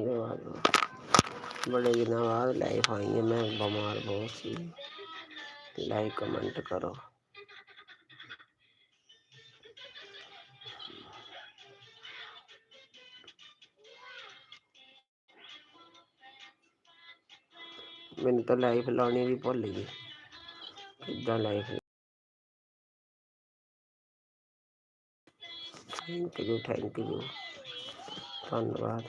ਆਗੇ ਬਾਅਦ ਬੜੇ ਦਿਨਾਂ ਬਾਅਦ ਲਾਈਫ ਆਈ ਹੈ ਮੈਂ ਬਿਮਾਰ ਬਹੁਤ ਸੀ। ਲਾਈਕ ਕਮੈਂਟ ਕਰੋ। ਮੈਨੂੰ ਤਾਂ ਲਾਈਫ ਲਾਉਣੀ ਵੀ ਭੁੱਲ ਗਈ। ਕਿੱਦਾਂ life thank you thank you ਧੰਨਵਾਦ।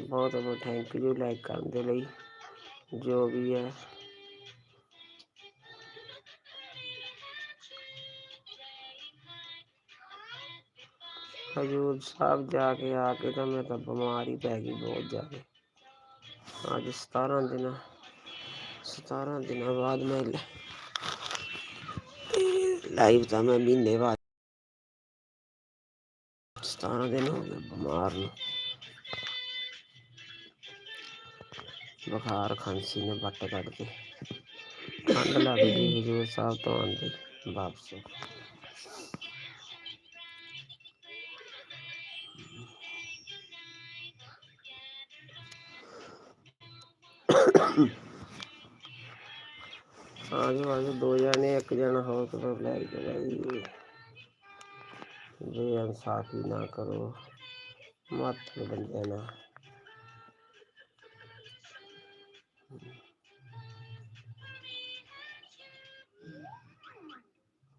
ਬਹੁਤ ਬਹੁਤ ਥੈਂਕ ਯੂ ਲਾਈਕ ਕਰਨ ਦੇ ਲਈ ਜੋ ਵੀ ਹੈ ਹਜੂਰ ਸਾਹਿਬ ਜਾ ਕੇ ਆ ਕੇ ਤਾਂ ਮੈਂ ਤਾਂ ਬਿਮਾਰ ਹੀ ਪੈ ਗਈ ਬਹੁਤ ਜ਼ਿਆਦਾ ਅੱਜ 17 ਦਿਨ 17 ਦਿਨਾਂ ਬਾਅਦ ਮੈਂ ਲਾਈਵ ਤਾਂ ਮੈਂ ਮਹੀਨੇ ਬਾਅਦ 17 ਦਿਨ ਹੋ ਗਏ ਬਿਮਾਰ ਨੂੰ ਬੁਖਾਰ ਖਾਂਸੀ ਨੇ ਵੱਟ ਕੱਢ ਕੇ। ਠੰਡ ਲੱਗਦੀ ਹਜੂਰ ਸਾਹਿਬ ਤੋਂ ਆਉਂਦੇ ਵਾਪਸ। ਆਜੋ ਆਜੋ, ਦੋ ਜਣੇ, ਇੱਕ ਜਣਾ ਹੋਰ ਕਰੋ, ਲੈ ਕੇ ਜਾਈਏ ਜੇ। ਇਨਸਾਫੀ ਨਾ ਕਰੋ। ਮੱਤ ਬੰਦਿਆਂ ਨਾਲ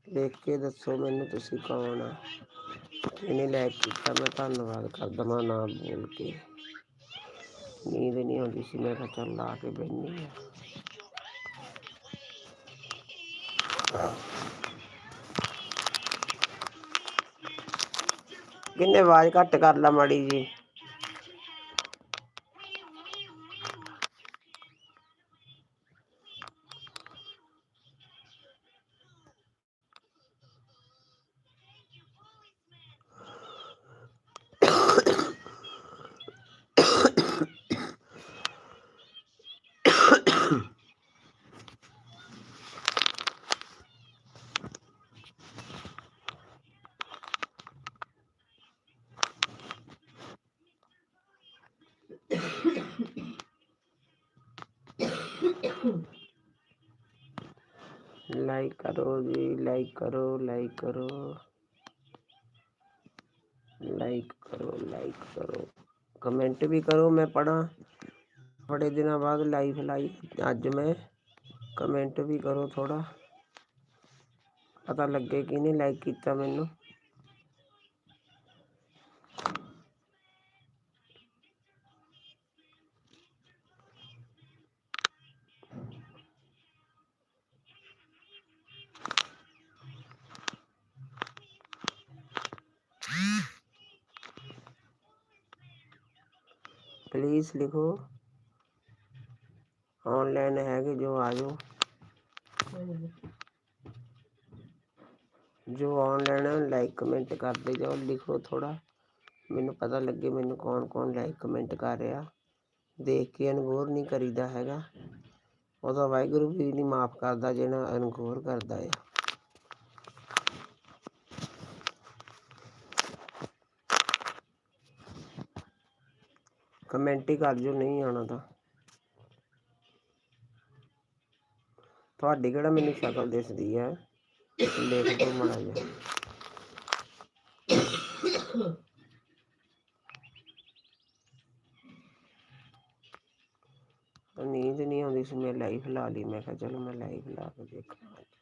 ਦੇਖ ਕੇ ਦੱਸੋ ਮੈਨੂੰ ਤੁਸੀਂ ਕੌਣ ਆ? ਕਿਹਨੇ ਲਾਈਕ ਕੀਤਾ, ਮੈਂ ਧੰਨਵਾਦ ਕਰ ਦਵਾਂ ਨਾ ਬੋਲ ਕੇ। ਨੀਂਦ ਨਹੀਂ ਆਉਂਦੀ ਸੀ, ਮੈਂ ਕਿਹਾ ਚੱਲ ਲਾ ਕੇ ਬੈਠੀ ਆ। ਕਿੰਨੇ ਆਵਾਜ਼ ਘੱਟ ਕਰ ਲਾ ਮਾੜੀ ਜੀ। ਲਾਈਕ ਕਰੋ ਜੀ ਲਾਈਕ ਕਰੋ ਲਾਈਕ ਕਰੋ ਲਾਈਕ ਕਰੋ ਲਾਈਕ ਕਰੋ ਕਮੈਂਟ ਵੀ ਕਰੋ ਮੈਂ ਪੜਾਂ ਬੜੇ ਦਿਨਾਂ ਬਾਅਦ ਲਾਈਵ ਲਾਈ ਅੱਜ ਮੈਂ ਕਮੈਂਟ ਵੀ ਕਰੋ ਥੋੜਾ ਪਤਾ ਲੱਗੇ ਕਿਹਨੇ ਲਾਈਕ ਕੀਤਾ ਮੈਨੂੰ ਪਲੀਜ਼ ਲਿਖੋ। ਆਨਲਾਈਨ ਹੈਗੇ ਜੋ ਆ ਜਾਓ। ਜੋ ਆਨਲਾਈਨ ਹੈ ਲਾਈਕ ਕਮੈਂਟ ਕਰਦੇ ਜਾਓ, ਲਿਖੋ ਥੋੜਾ ਮੈਨੂੰ ਪਤਾ ਲੱਗੇ ਮੈਨੂੰ ਕੌਣ ਕੌਣ ਲਾਈਕ ਕਮੈਂਟ ਕਰ ਰਿਹਾ। ਦੇਖ ਕੇ ਅਨਗੋਰ ਨਹੀਂ ਕਰੀਦਾ ਹੈਗਾ। ਉਹਦਾ ਵਾਹਿਗੁਰੂ ਵੀ ਨਹੀਂ ਮਾਫ ਕਰਦਾ, ਜਿਹੜਾ ਅਨਗੋਰ ਕਰਦਾ ਹੈ ਕਮੈਂਟ ਹੀ ਕਰ ਜੋ, ਨਹੀਂ ਆਣਾ ਤਾਂ। ਤੁਹਾਡੀ ਕਿਹੜਾ ਮੈਨੂੰ ਸ਼ਕਲ ਦਿਸਦੀ ਹੈ? ਲਿਖ ਦੋ ਮੜਾ ਜਾ ਨੀਂਦ ਨਹੀਂ ਆਉਂਦੀ ਸੀ, ਮੈਂ ਲਾਈਫ ਲਾ ਲਈ, ਮੈਂ ਕਿਹਾ ਚਲੋ ਮੈਂ ਲਾਈਫ ਲਾ ਕੇ ਦੇਖਾਂ।